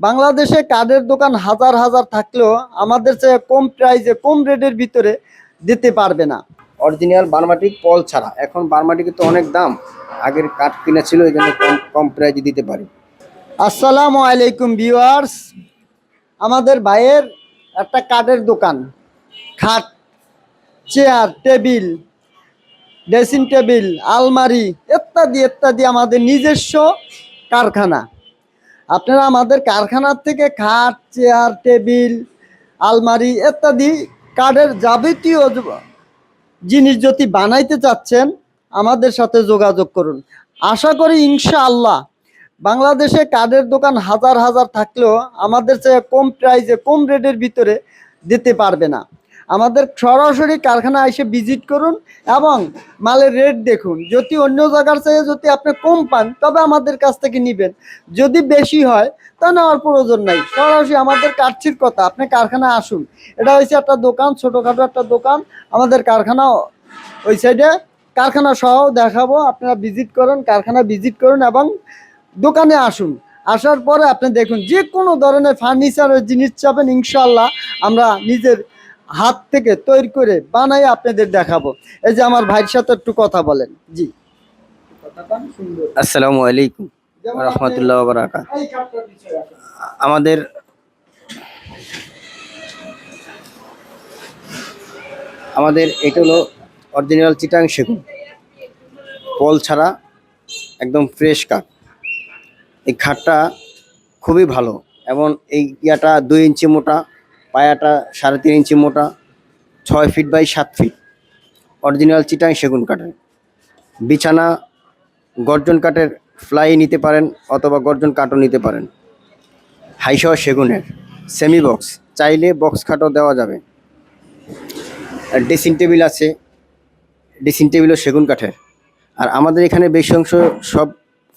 বাংলাদেশে কার্ডের দোকান হাজার হাজার থাকলেও আমাদের চেয়ে কম প্রাইসে কম রেটের ভিতরে দিতে পারবে না। অরিজিনাল বার্মাটিক পল ছাড়া। এখন বার্মাটিকের তো অনেক দাম। আগের কাঠ কিনা ছিল এই জন্য কম কম প্রাইজে দিতে পারি। আসসালামু আলাইকুম ভিউয়ার্স আমাদের ভাইয়ের একটা কাঠের দোকান। খাট চেয়ার টেবিল ড্রেসিং টেবিল আলমারি ইত্যাদি ইত্যাদি আমাদের নিজস্ব কারখানা। আপনারা আমাদের কারখানার থেকে খাট, চেয়ার, টেবিল, আলমারি ইত্যাদি কাঠের যাবতীয় জিনিস যদি বানাইতে চাচ্ছেন, আমাদের সাথে যোগাযোগ করুন। আশা করি ইনশাআল্লাহ বাংলাদেশে কাঠের দোকান হাজার হাজার থাকলেও আমাদের চেয়ে কম প্রাইসে কম রেটের ভিতরে দিতে পারবে না। আমাদের সরাসরি কারখানা এসে ভিজিট করুন এবং মালের রেট দেখুন। যদি অন্য জায়গার চেয়ে যদি আপনি কম পান, তবে আমাদের কাছ থেকে নেবেন। যদি বেশি হয়, তা নেওয়ার প্রয়োজন নাই। সরাসরি আমাদের কাটছির কথা, আপনি কারখানা আসুন। এটা হয়েছে একটা দোকান, ছোটোখাটো একটা দোকান। আমাদের কারখানা ওই সাইডে কারখানা সহ দেখাবো, আপনারা ভিজিট করুন, কারখানা ভিজিট করুন এবং দোকানে আসুন। আসার পরে আপনি দেখুন, যে কোনো ধরনের ফার্নিচারের জিনিস চাবেন ইনশাল্লাহ আমরা নিজের হাত থেকে তৈরি করে বানাই আপনাদের দেখাবো। এই যে আমার ভাইয়ের সাথে একটু কথা বলেন। জি। আসসালামু আলাইকুম রহমতুল্লাহ বারাকাত। আমাদের আমাদের এটা হলো অরিজিনাল চিটাং সেগুন। পল ছাড়া একদম ফ্রেশ কাঠ এই খাটটা খুবই ভালো। এবং এই ইয়াটা দুই ইঞ্চি মোটা। পায়াটা সাড়ে তিন ইঞ্চি মোটা, ছয় ফিট বাই সাত ফিট অরিজিনাল চিটাং সেগুন কাঠের। বিছানা গর্জন কাঠের ফ্লাই নিতে পারেন অথবা গর্জন কাঠও নিতে পারেন। হাইসহ সেগুনের সেমি বক্স চাইলে বক্স খাটও দেওয়া যাবে। ড্রেসিং টেবিল আছে। ড্রেসিং টেবিলও সেগুন কাঠের। আর আমাদের এখানে বেশি অংশ সব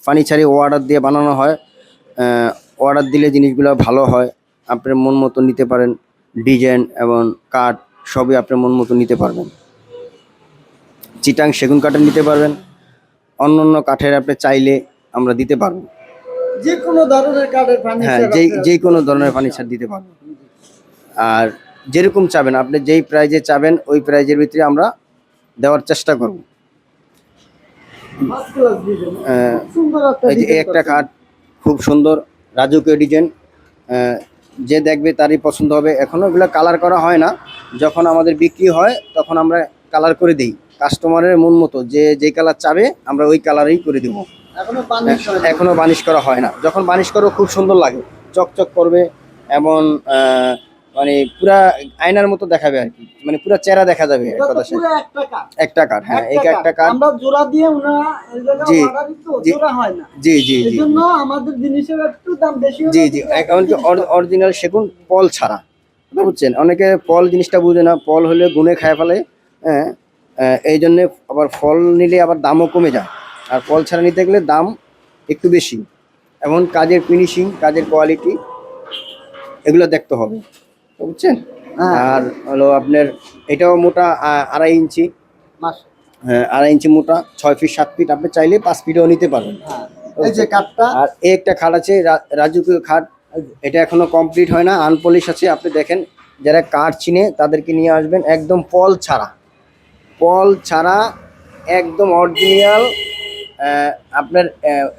ফার্নিচারই অর্ডার দিয়ে বানানো হয়। অর্ডার দিলে জিনিসগুলো ভালো হয়। আপনার মন মতো নিতে পারেন। ডিজাইন এবং কাঠ সবই আপনার মন মতো নিতে পারবেন। চিটাং সেগুন কাঠের নিতে পারবেন। অন্য অন্য কাঠের আপনি চাইলে আমরা দিতে পারব। যে কোনো ধরনের কাঠের হ্যাঁ যেই যে কোনো ধরনের ফার্নিচার দিতে পারব। আর যেরকম চাবেন আপনি যেই প্রাইজে চাবেন ওই প্রাইজের ভিতরে আমরা দেওয়ার চেষ্টা করব। এই যে একটা কাঠ খুব সুন্দর রাজকীয় ডিজাইন যে দেখবে তারই পছন্দ হবে। এখনও এগুলো কালার করা হয় না। যখন আমাদের বিক্রি হয় তখন আমরা কালার করে দিই। কাস্টমারের মন মতো যে যেই কালার চাবে আমরা ওই কালারেই করে দেবো। এখনও বানিশ করা হয় না। যখন বানিশ করো খুব সুন্দর লাগে। চকচক করবে এমন আহ, মানে পুরা আয়নার মতো দেখাবে আর কি। মানে পুরা চেহারা দেখা যাবে এক একটা কাঠ। হ্যাঁ এই একটা কাঠ। আমরা জোড়া দিয়ে ওনারা জি। জোড়া হয় না। জি জি জি। এজন্য আমাদের জিনিসের একটু দাম বেশি জি জি এমনকি অরিজিনাল সেগুন পল ছাড়া। বুঝছেন? অনেকে পল জিনিসটা বুঝে না। পল হলে গুনে খায় ফেলে হ্যাঁ এই জন্যে আবার ফল নিলে আবার দামও কমে যায়। আর ফল ছাড়া নিতে গেলে দাম একটু বেশি। এমন কাজের ফিনিশিং কাজের কোয়ালিটি এগুলো দেখতে হবে। বুঝছেন? হ্যাঁ। আর হলো আপনার এটাও মোটা আড়াই ইঞ্চি। মাস। হ্যাঁ, আড়াই ইঞ্চি মোটা ছয় ফিট সাত ফিট। আপনি চাইলে পাঁচ ফিটও নিতে পারবেন হ্যাঁ। এই যে কাঠটা। আর এই একটা খাট আছে রাজুকীয় খাট। এটা এখনও কমপ্লিট হয় না আনপলিশ আছে। আপনি দেখেন যারা কাঠ চিনে তাদেরকে নিয়ে আসবেন একদম পল ছাড়া। পল ছাড়া একদম অরিজিনাল আপনার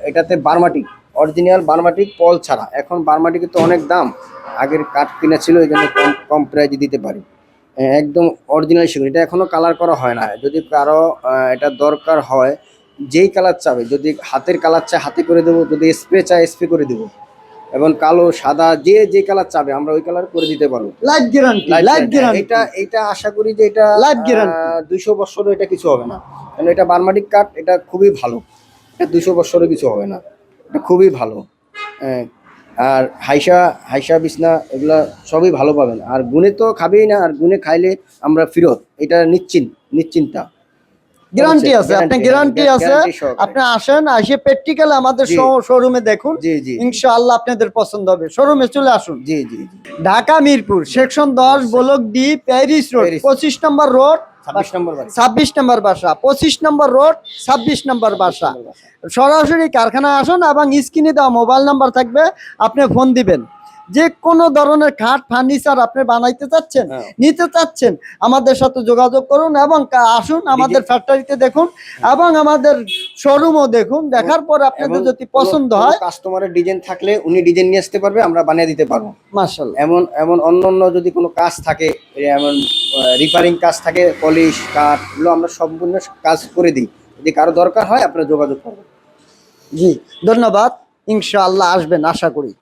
এটাতে বার্মাটিক। অরিজিনাল বার্মাটিক পল ছাড়া। এখন বার্মাটিকের তো অনেক দাম। আগের কাঠ কিনা ছিল এই জন্য কম কম প্রাইজে দিতে পারি। একদম অরিজিনাল সেগুলো এটা এখনও কালার করা হয় না। যদি কারও এটা দরকার হয় যেই কালার চাবে যদি হাতের কালার চায় হাতে করে দেবো যদি স্প্রে চায় স্প্রে করে দেবো। এবং কালো সাদা যে যে কালার চাবে আমরা ওই কালার করে দিতে পারব। লাইফ গ্যারান্টি লাইফ গ্যারান্টি এটা এটা আশা করি যে এটা Life guarantee। দুইশো বছরও এটা কিছু হবে না। কারণ এটা বার্মাটিক কাঠ এটা খুবই ভালো। এটা দুশো বছরও কিছু হবে না। এটা খুবই ভালো। হ্যাঁ, আর হাইসা হাইসা বিছনা এগুলা সবই ভালো পাবেন। আর গুনে তো খাবেই না আর গুনে খাইলে আমরা ফিরত। এটা নিশ্চিন্ত। নিশ্চিন্তা গ্যারান্টি আছে আপনি গ্যারান্টি আছে। আপনি আসেন আসে প্র্যাকটিক্যাল আমাদের। শোরুমে দেখুন। ইনশাআল্লাহ আপনাদের পছন্দ হবে। শোরুমে চলে আসুন। জি জি জি। ঢাকা মিরপুর সেকশন দশ ব্লক ডি প্যারিস রোড পঁচিশ নম্বর রোড ছাব্বিশ নম্বর বাসা। পঁচিশ নম্বর রোড, ছাব্বিশ নম্বর বাসা। সরাসরি কারখানা আসুন এবং স্ক্রিনে দেওয়া মোবাইল নাম্বার থাকবে, আপনি ফোন দিবেন। যে কোনো ধরনের খাট ফার্নিচার আপনি বানাইতে চাচ্ছেন হ্যাঁ। নিতে চাচ্ছেন আমাদের সাথে যোগাযোগ করুন এবং আসুন আমাদের ফ্যাক্টরিতে দেখুন এবং আমাদের শোরুমও দেখুন। দেখার পর আপনাদের যদি পছন্দ হয় কাস্টমারের ডিজাইন থাকলে উনি ডিজাইন নিয়ে আসতে পারবে আমরা বানিয়ে দিতে পারব। মার্শাল এমন এমন অন্য অন্য যদি কোনো কাজ থাকে এমন রিপারিং কাজ থাকে পলিশ কাঠ এগুলো আমরা সম্পূর্ণ কাজ করে দিই। যদি কারও দরকার হয় আপনারা যোগাযোগ করবেন। জি ধন্যবাদ। ইনশাআল্লাহ আসবেন আশা করি।